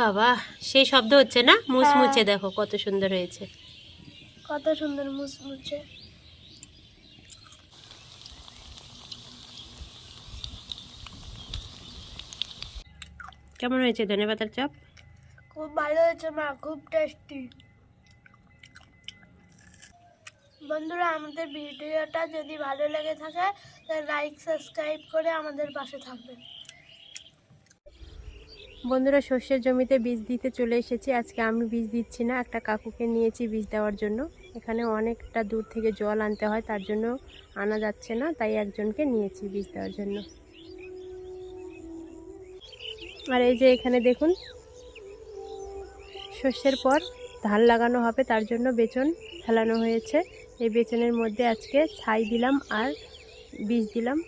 বাবা সেই শব্দ হচ্ছে না? মুচমুচে দেখো কত সুন্দর হয়েছে। কত সুন্দর মুচমুচে কেমন হয়েছে ধনে পাতার চপ? খুব ভালো হয়েছে মা খুব টেস্টি বন্ধুরা আমাদের ভিডিওটা যদি ভালো লেগে থাকে তাহলে লাইক সাবস্ক্রাইব করে আমাদের পাশে থাকবেন। বন্ধুরা শস্যের জমিতে বীজ দিতে চলে এসেছি। আজকে আমি বীজ দিচ্ছি না, একটা কাকুকে নিয়েছি বীজ দেওয়ার জন্য। এখানে অনেকটা দূর থেকে জল আনতে হয়, তার জন্য আনা যাচ্ছে না, তাই একজনকে নিয়েছি বীজ দেওয়ার জন্য। আর এই যে এখানে দেখুন শস্যের পর ধান লাগানো হবে, তার জন্য বেচন ফেলানো হয়েছে। এই বেচনের মধ্যে আজকে ছাই দিলাম আর বীজ দিলাম।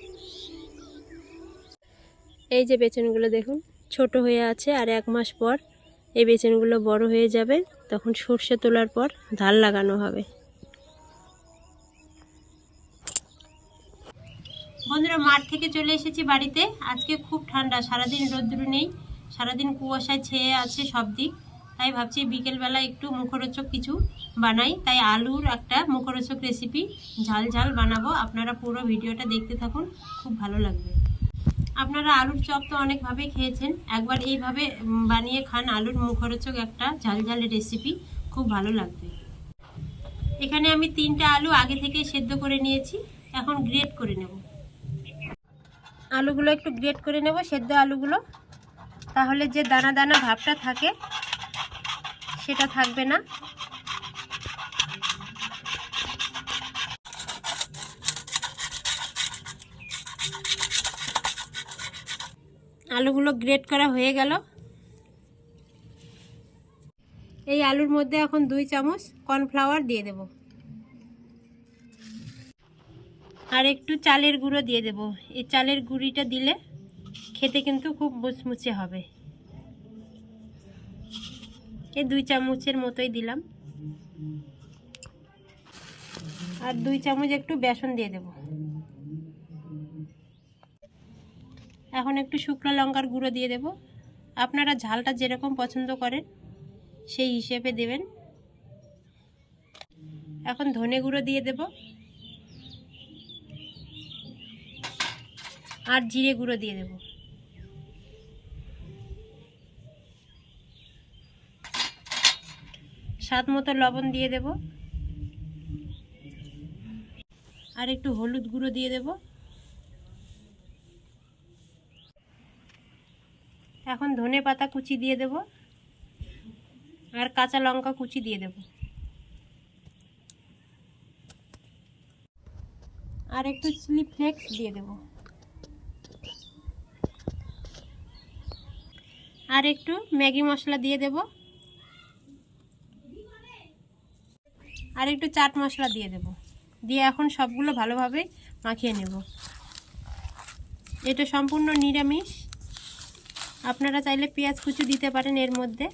এই যে বেচনগুলো দেখুন ছোট হয়ে আছে আর এক মাস পর এই বেচনগুলো বড় হয়ে যাবে, তখন সর্ষে তোলার পর ধান লাগানো হবে। বন্ধুরা, মাঠ থেকে চলে এসেছি বাড়িতে। আজকে খুব ঠান্ডা, সারাদিন রোদ্দুর নেই, সারাদিন কুয়াশায় ছেয়ে আছে সব দিক। তাই ভাবছি বিকেলবেলা একটু মুখরোচক কিছু বানাই। তাই আলুর একটা মুখরোচক রেসিপি ঝাল ঝাল বানাবো। আপনারা পুরো ভিডিওটা দেখতে থাকুন, খুব ভালো লাগবে। আপনারা আলুর চপ তো অনেকভাবে খেয়েছেন। একবার এইভাবে বানিয়ে খান আলুর মুখরোচক একটা ঝাল ঝালের রেসিপি খুব ভালো লাগবে। এখানে আমি তিনটা আলু আগে থেকে সেদ্ধ করে নিয়েছি, এখন গ্রেট করে নেব। আলুগুলো একটু গ্রেট করে নেব, সেদ্ধ আলুগুলো। তাহলে যে দানা দানা ভাবটা থাকে, সেটা থাকবে না। আলুগুলো গ্রেট করা হয়ে গেল। এই আলুর মধ্যে এখন দুই চামচ কর্নফ্লাওয়ার দিয়ে দেব। আর একটু চালের গুঁড়ো দিয়ে দেব। এই চালের গুঁড়িটা দিলে খেতে কিন্তু খুব মুচমুচে হবে। এই দুই চামচের মতোই দিলাম। আর দুই চামচ একটু বেসন দিয়ে দেব। এখন একটু শুকনো লঙ্কার গুঁড়ো দিয়ে দেব। আপনারা ঝালটা যেরকম পছন্দ করেন, সেই হিসেবে দেবেন। এখন ধনে গুঁড়ো দিয়ে দেব। আর জিরে গুঁড়ো দিয়ে দেব। স্বাদ মতো লবণ দিয়ে দেব। আর একটু হলুদ গুঁড়ো দিয়ে দেব। এখন ধনে পাতা কুচি দিয়ে দেব আর কাঁচা লঙ্কা কুচি দিয়ে দেব। আর একটু চিলি ফ্লেক্স দিয়ে দেব। আর একটু ম্যাগি মশলা দিয়ে দেব। আর একটু চাট মশলা দিয়ে দেব। দিয়ে এখন সবগুলো ভালোভাবে মাখিয়ে নেব। এটা সম্পূর্ণ নিরামিষ। আপনারা চাইলে পেঁয়াজ কুচি দিতে পারেন এর মধ্যে।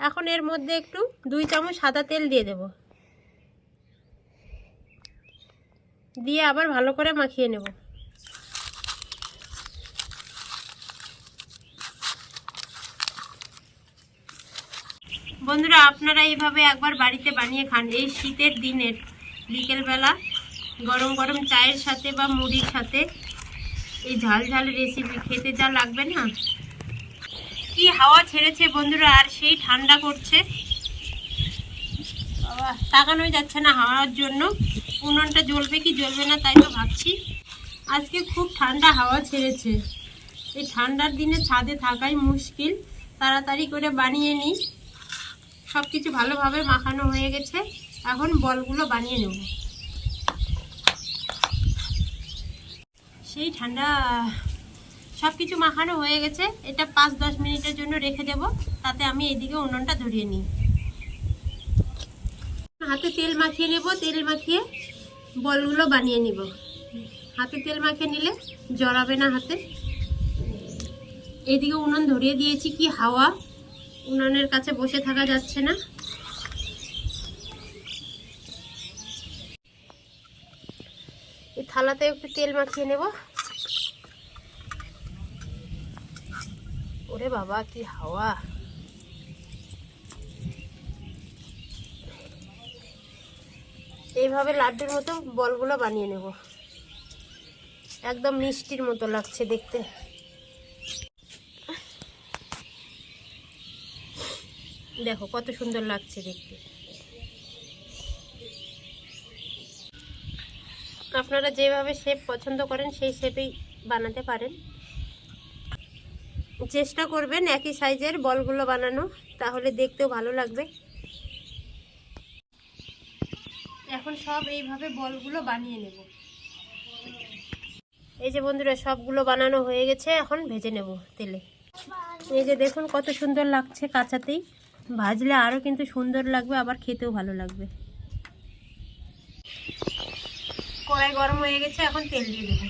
এখন এর মধ্যে একটু দুই চামচ সাদা তেল দিয়ে দেব। দিয়ে আবার ভালো করে মাখিয়ে নেব। বন্ধুরা, আপনারা এইভাবে একবার বাড়িতে বানিয়ে খান। এই শীতের দিনের বিকেলবেলা গরম গরম চায়ের সাথে বা মুড়ির সাথে এই ঝাল ঝাল রেসিপি খেতে যা লাগবে না? কি হাওয়া ছেড়েছে বন্ধুরা, আর সেই ঠান্ডা করছে? তাকানোই যাচ্ছে না হাওয়ার জন্য। উনুনটা জ্বলবে কি জ্বলবে না তাই তো ভাবছি। আজকে খুব ঠান্ডা হাওয়া ছেড়েছে। এই ঠান্ডার দিনে ছাদে থাকাই মুশকিল। তাড়াতাড়ি করে বানিয়ে নিই। সব কিছু ভালোভাবে মাখানো হয়ে গেছে। এখন বলগুলো বানিয়ে নেব। সেই ঠান্ডা সব কিছু মাখানো হয়ে গেছে। এটা পাঁচ দশ মিনিটের জন্য রেখে দেব। তাতে আমি এইদিকে উনুনটা ধরিয়ে নিই। হাতে তেল মাখিয়ে নেব। তেল মাখিয়ে বলগুলো বানিয়ে নিব। হাতে তেল মাখিয়ে নিলে জড়াবে না হাতে। এদিকে উনুন ধরিয়ে দিয়েছি। কি হাওয়া। উনানের কাছে বসে থাকা যাচ্ছে না। থালাতে একটু তেল মাখিয়ে নেব। ওরে বাবা, কি হাওয়া। এইভাবে লাড্ডুর মতো বলগুলো বানিয়ে নেব। একদম মিষ্টির মতো লাগছে দেখতে। দেখো, কত সুন্দর লাগছে দেখতে। আপনারা যেভাবে শেপ পছন্দ করেন, সেই শেপেই বানাতে পারেন। চেষ্টা করবেন একই সাইজের বলগুলো বানানো, তাহলে দেখতেও ভালো লাগবে। এখন সব এইভাবে বলগুলো বানিয়ে নেব। এই যে বন্ধুরা, সবগুলো বানানো হয়ে গেছে, এখন ভেজে নেব তেলে। এই যে দেখুন, কত সুন্দর লাগছে কাঁচাতেই। ভাজলে আরও কিন্তু সুন্দর লাগবে, আবার খেতেও ভালো লাগবে। কড়াই গরম হয়ে গেছে, এখন তেল দিয়ে দেবো।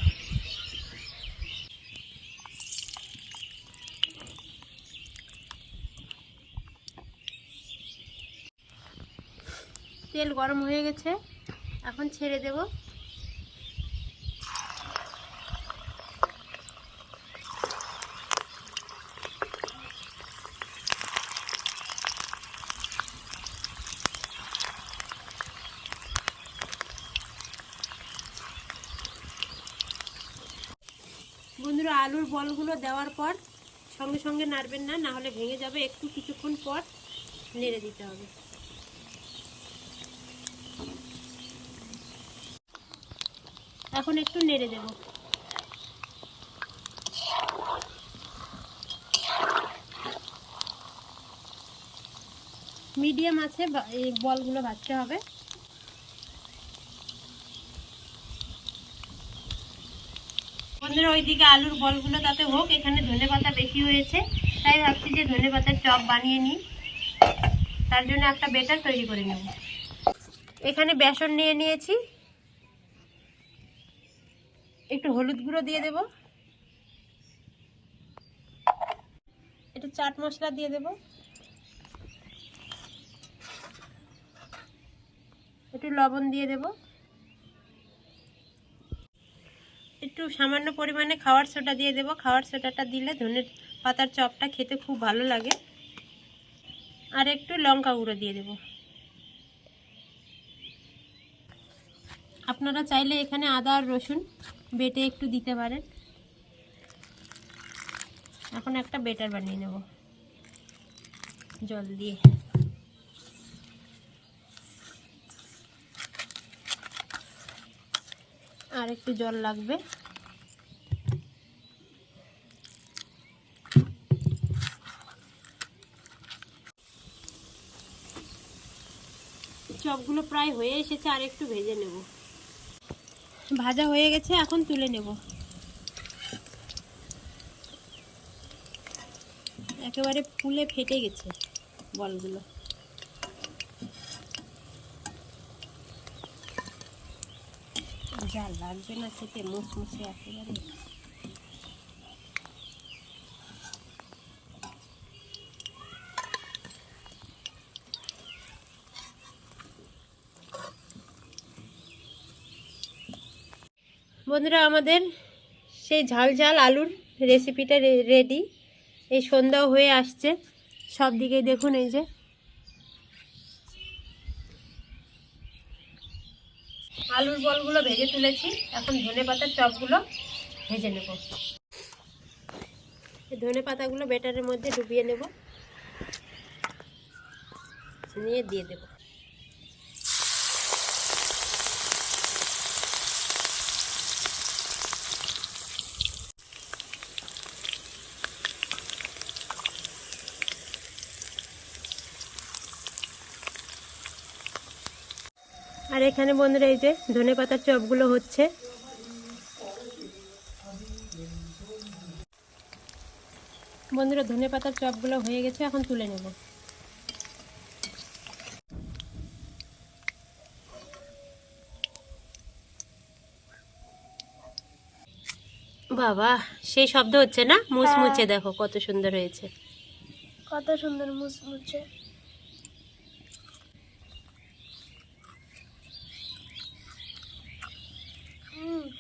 তেল গরম হয়ে গেছে, এখন ছেড়ে দেব বন্ধুরা আলুর বলগুলো দেওয়ার পর সঙ্গে সঙ্গে নাড়বেন না না হলে ভেঙে যাবে। একটু কিছুক্ষণ পর নেড়ে দিতে হবে। এখন একটু নেড়ে দেব। মিডিয়াম আছে বলগুলো ভাজতে হবে। বন্ধুরা ওইদিকে আলুর বলগুলো তাতে হোক, এখানে ধনে পাতা বেশি হয়েছে, তাই ভাবছি যে ধনে পাতার চপ বানিয়ে নিই। তার জন্য একটা বেটার তৈরি করে নেব। এখানে বেসন নিয়ে নিয়েছি। একটু হলুদ গুঁড়ো দিয়ে দেব। একটু চাট মশলা দিয়ে দেব। একটু লবণ দিয়ে দেব। একটু সামান্য পরিমাণে খাওয়ার সোডা দিয়ে দেব। খাওয়ার সোডাটা দিলে ধনের পাতার চপটা খেতে খুব ভালো লাগে। আর একটু লঙ্কা গুঁড়ো দিয়ে দেব। আপনারা চাইলে এখানে আদা আর রসুন বেটে একটু দিতে পারেন। এখন একটা বেটার বানিয়ে নেব। জল দিয়ে। আর একটু জল লাগবে। চপগুলো প্রায় হয়ে এসেছে, আর একটু ভেজে নেব। ভাজা হয়ে গেছে, এখন তুলে নেব। একেবারে ফুলে ফেটে গেছে বলগুলো। যা লাগবে না খেতে, মুসমুসে একেবারে। বন্ধুরা, আমাদের সেই ঝাল ঝাল আলুর রেসিপিটা রেডি এই সন্ধ্যাও হয়ে আসছে। সব দিকেই দেখুন এই যে। আলুর বলগুলো ভেজে তুলেছি এখন ধনে পাতার চপগুলো ভেজে নেব। এই ধনে পাতাগুলো বেটারের মধ্যে ডুবিয়ে নেব। নিয়ে দিয়ে দেবো। আর এখানে বন্ধুরা এই যে ধনে পাতার চপগুলো হচ্ছে। বন্ধুরা ধনে পাতার চপগুলো হয়ে গেছে এখন তুলে নেব। বাবা সেই শব্দ হচ্ছে না? মুচমুচে দেখো কত সুন্দর হয়েছে। কত সুন্দর মুচমুচে।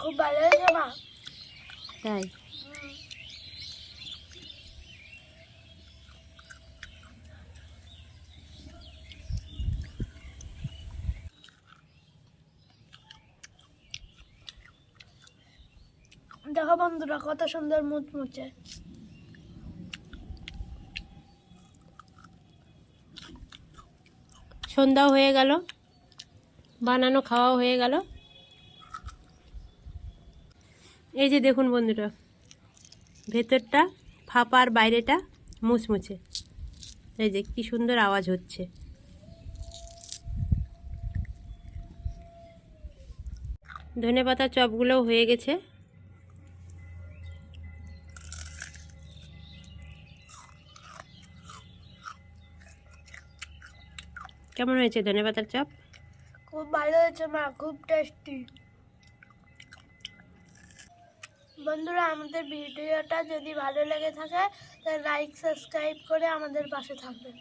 খুব ভালো হয়েছে মা। তাই? দেখো বন্ধুরা কত সুন্দর মুচমুচে। সন্ধ্যাও হয়ে গেল বানানো খাওয়াও হয়ে গেল। এই যে দেখুন বন্ধুরা, ভেতরটা ফাঁপা আর বাইরেটা মুচমুচে এই যে কি সুন্দর আওয়াজ হচ্ছে। ধনে পাতা চপগুলোও হয়ে গেছে। কেমন হয়েছে ধনে পাতার চপ? খুব ভালো হয়েছে মা, খুব টেস্টি বন্ধুরা আমাদের ভিডিওটা যদি ভালো লেগে থাকে তাহলে লাইক সাবস্ক্রাইব করে আমাদের পাশে থাকবেন।